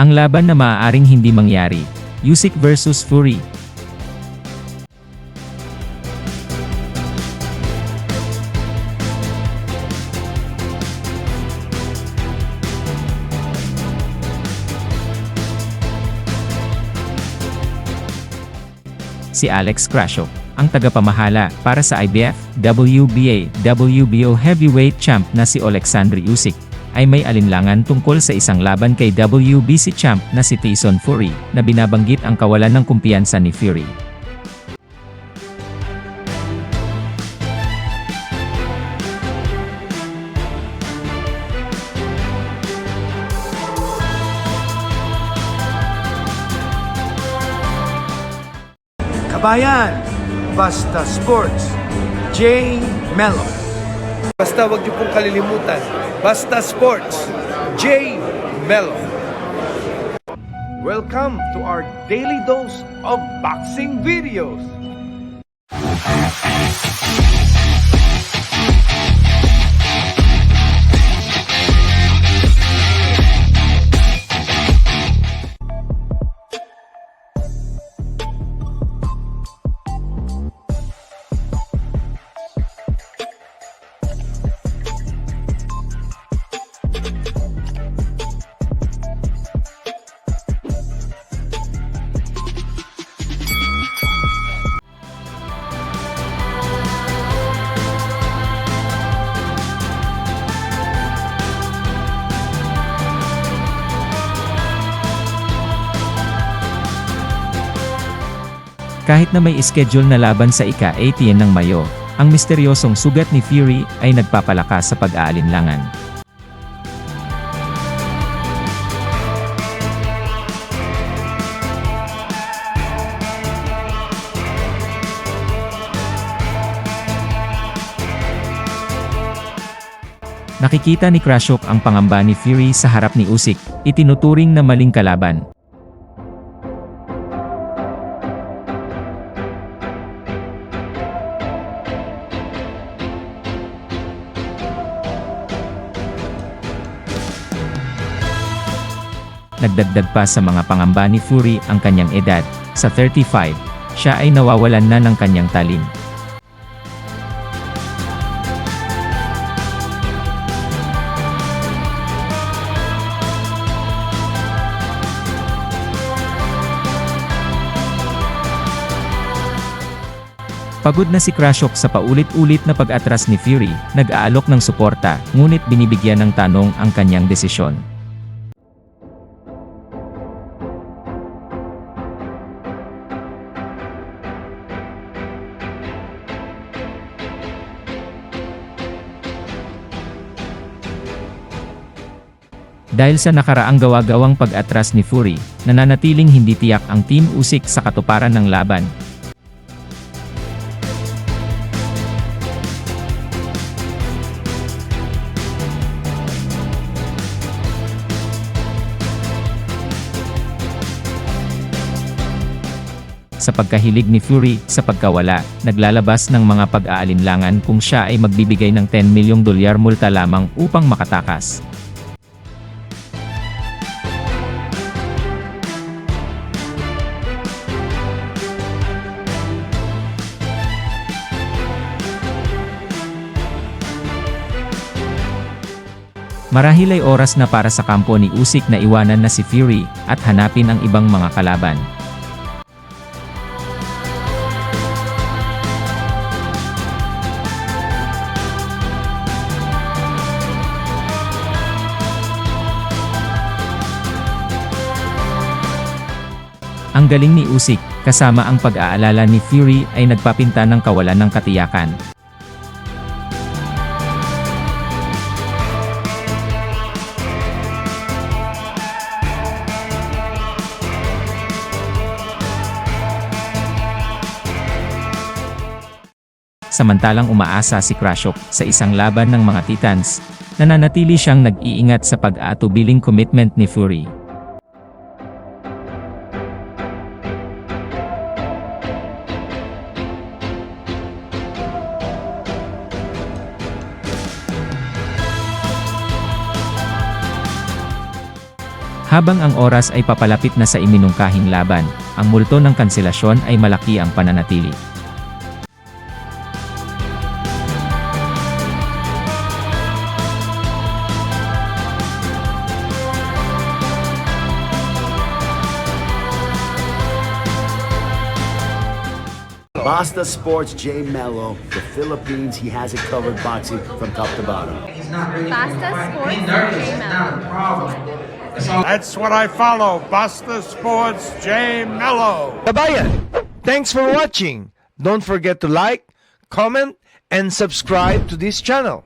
Ang laban na maaaring hindi mangyari. Usyk versus Fury. Si Alex Krasho, ang tagapamahala para sa IBF, WBA, WBO heavyweight champ na si Alexander Usyk, ay may alinlangan tungkol sa isang laban kay WBC champ na si Tyson Fury, na binabanggit ang kawalan ng kumpiyansa ni Fury. Kabayan, Basta Sports, J. Mello. Basta wag niyo pong kalilimutan, Basta Sports, J. Mello. Welcome to our daily dose of boxing videos. Kahit na may schedule na laban sa ika-18 ng Mayo, ang misteryosong sugat ni Fury ay nagpapalakas sa pag-aalinlangan. Nakikita ni Krashok ang pangamba ni Fury sa harap ni Usyk, itinuturing na maling kalaban. Nagdagdag pa sa mga pangamba ni Fury ang kanyang edad. Sa 35, siya ay nawawalan na ng kanyang talim. Pagod na si Krashok sa paulit-ulit na pag-atras ni Fury, nag-aalok ng suporta, ngunit binibigyan ng tanong ang kanyang desisyon. Dahil sa nakaraang gawa-gawang pag-atras ni Fury, nananatiling hindi tiyak ang Team Usyk sa katuparan ng laban. Sa pagkahilig ni Fury sa pagkawala, naglalabas ng mga pag-aalinlangan kung siya ay magbibigay ng 10 milyong dolyar multa lamang upang makatakas. Marahil ay oras na para sa kampo ni Usyk na iwanan na si Fury at hanapin ang ibang mga kalaban. Ang galing ni Usyk, kasama ang pag-aalala ni Fury ay nagpapinta ng kawalan ng katiyakan. Samantalang umaasa si Krashok sa isang laban ng mga Titans, nananatili siyang nag-iingat sa pag-aatubiling commitment ni Fury. Habang ang oras ay papalapit na sa iminungkahing laban, ang multo ng kanselasyon ay malaki ang pananatili. Basta Sports J Mello, the Philippines, he has it covered boxing from top to bottom. Basta Sports J-Mel. That's what I follow. Basta Sports J Mello. Kabayan, thanks for watching. Don't forget to like, comment, and subscribe to this channel.